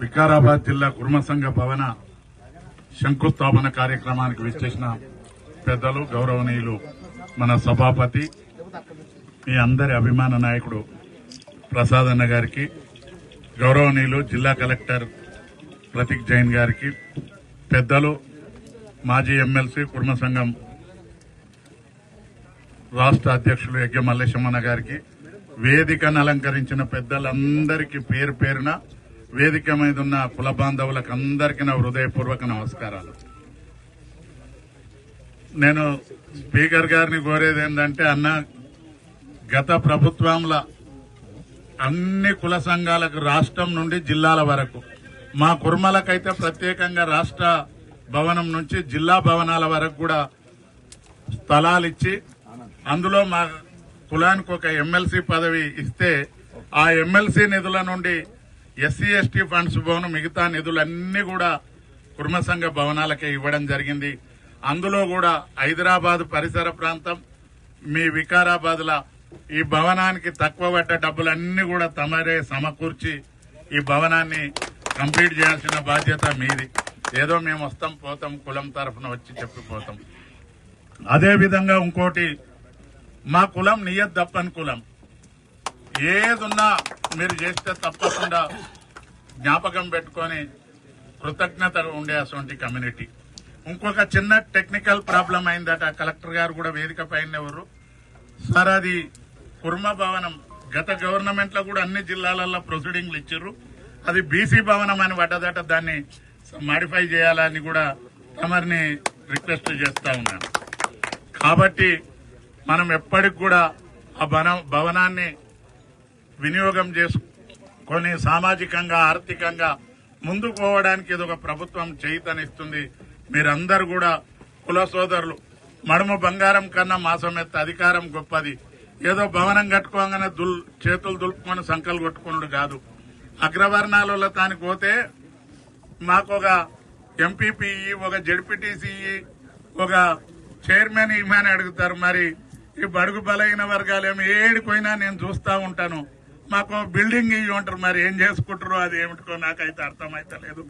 వికారాబాద్ జిల్లా కుర్మ సంఘ భవన శంకుస్థాపన కార్యక్రమానికి విచ్చేసిన పెద్దలు గౌరవనీయులు మన సభాపతి మీ అందరి అభిమాన నాయకుడు ప్రసాద్ అన్న గారికి గౌరవనీయులు జిల్లా కలెక్టర్ ప్రతీక్ జైన్ గారికి పెద్దలు మాజీ ఎమ్మెల్సీ కుర్మ సంఘం రాష్ట్ర అధ్యక్షులు యజ్ఞ మల్లేశమ్మన్న గారికి వేదికను అలంకరించిన పెద్దలందరికీ పేరు పేరున వేదిక మీద ఉన్న కుల బాంధవులకు అందరికీ నా హృదయపూర్వక నమస్కారాలు. నేను స్పీకర్ గారిని కోరేది ఏంటంటే అన్న గత ప్రభుత్వంలో అన్ని కుల సంఘాలకు రాష్ట్రం నుండి జిల్లాల వరకు మా కుర్మలకైతే ప్రత్యేకంగా రాష్ట్ర భవనం నుంచి జిల్లా భవనాల వరకు కూడా స్థలాలు ఇచ్చి అందులో మా కులానికి ఒక ఎమ్మెల్సీ పదవి ఇస్తే ఆ ఎమ్మెల్సీ నిధుల నుండి ఎస్సీ ఎస్టీ ఫండ్స్ భవనం మిగతా నిధులన్నీ కూడా కుర్మ సంఘ భవనాలకే ఇవ్వడం జరిగింది. అందులో కూడా హైదరాబాద్ పరిసర ప్రాంతం మీ వికారాబాద్ ఈ భవనానికి తక్కువ పడ్డ డబ్బులన్నీ కూడా తమరే సమకూర్చి ఈ భవనాన్ని కంప్లీట్ చేయాల్సిన బాధ్యత మీది. ఏదో మేము వస్తాం పోతాం కులం తరఫున వచ్చి చెప్పిపోతాం. అదే విధంగా ఇంకోటి మా కులం నియత్ దప్పని కులం. ఏదున్నా మీరు చేస్తే తప్పకుండా జ్ఞాపకం పెట్టుకొని కృతజ్ఞత ఉండే అటువంటి కమ్యూనిటీ. ఇంకొక చిన్న టెక్నికల్ ప్రాబ్లం అయిందట. కలెక్టర్ గారు కూడా వేదిక పైన ఎవరు? సార్ అది కుర్మ భవనం. గత గవర్నమెంట్లో కూడా అన్ని జిల్లాలలో ప్రొసీడింగ్లు ఇచ్చారు అది బీసీ భవనం అని పడ్డదట. దాన్ని మాడిఫై చేయాలని కూడా తమరిని రిక్వెస్ట్ చేస్తా ఉన్నాను. కాబట్టి మనం ఎప్పటికి కూడా ఆ భవనాన్ని వినియోగం కొన్ని సామాజికంగా ఆర్థికంగా ముందుకు పోవడానికి ఇది ఒక ప్రభుత్వం చేయితనిస్తుంది. మీరందరూ కూడా కుల సోదరులు మడమ బంగారం కన్నా మాసమెత్త అధికారం గొప్పది. ఏదో భవనం కట్టుకోగానే దుల్ చేతులు దులుపుకొని సంకలు కొట్టుకున్నాడు కాదు. అగ్రవర్ణాలలో తానికి పోతే మాకు ఒక ఎంపీపీఈ ఒక జడ్పీటీసీఈ ఒక చైర్మన్ ఇమ్మని అడుగుతారు. మరి ఈ బడుగు బలైన ఏమి ఏడిపోయినా నేను చూస్తా ఉంటాను. మాకు బిల్డింగ్ ఇవి ఉంటారు మరి ఏం చేసుకుంటారు అది ఏమిటో నాకైతే అర్థమైతలేదు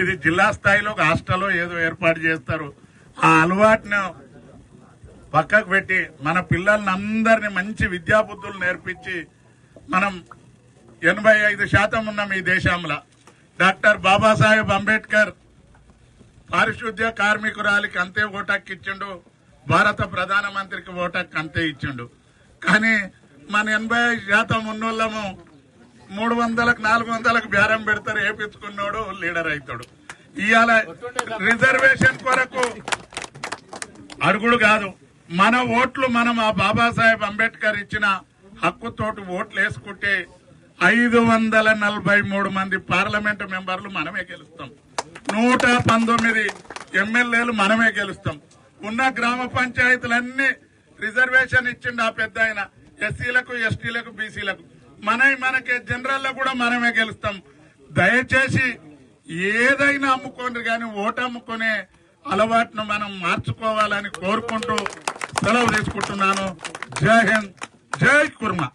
ఇది జిల్లా స్థాయిలో ఒక హాస్టల్లో ఏదో ఏర్పాటు చేస్తారు. ఆ అలవాటును పక్కకు పెట్టి మన పిల్లల్ని అందరినీ మంచి విద్యాబుద్ధులు నేర్పించి మనం ఎనభై ఐదు శాతం ఉన్నాం ఈ దేశంలో. డాక్టర్ బాబాసాహెబ్ అంబేద్కర్ పారిశుద్ధ్య కార్మికురాలికి అంతే ఓటక్కి ఇచ్చిండు భారత ప్రధానమంత్రికి ఓటక్కి అంతే ఇచ్చిండు. కానీ మన ఎనభై శాతం ఉన్నోళ్ళము మూడు వందలకు నాలుగు వందలకు బేరం పెడతారు వేపించుకున్నాడు లీడర్ అవుతాడు ఇవాళ రిజర్వేషన్ కొరకు అడుగుడు కాదు. మన ఓట్లు మనం ఆ బాబాసాహెబ్ అంబేద్కర్ ఇచ్చిన హక్కుతోటి ఓట్లు వేసుకుంటే ఐదు వందల నలభై మూడు మంది పార్లమెంటు మెంబర్లు మనమే గెలుస్తాం. నూట పంతొమ్మిది ఎమ్మెల్యేలు మనమే గెలుస్తాం. ఉన్న గ్రామ పంచాయతీలన్నీ రిజర్వేషన్ ఇచ్చిండు ఆ పెద్ద ఆయన. ఎస్సీలకు ఎస్టీలకు బీసీలకు. మనవి మనకి జనరల్లో కూడా మనమే గెలుస్తాం. దయచేసి ఏదైనా అమ్ముకోండి కానీ ఓటు అమ్ముకునే అలవాటును మనం మార్చుకోవాలని కోరుకుంటూ సెలవు తీసుకుంటున్నాను. జై హింద్ జై కుర్మా.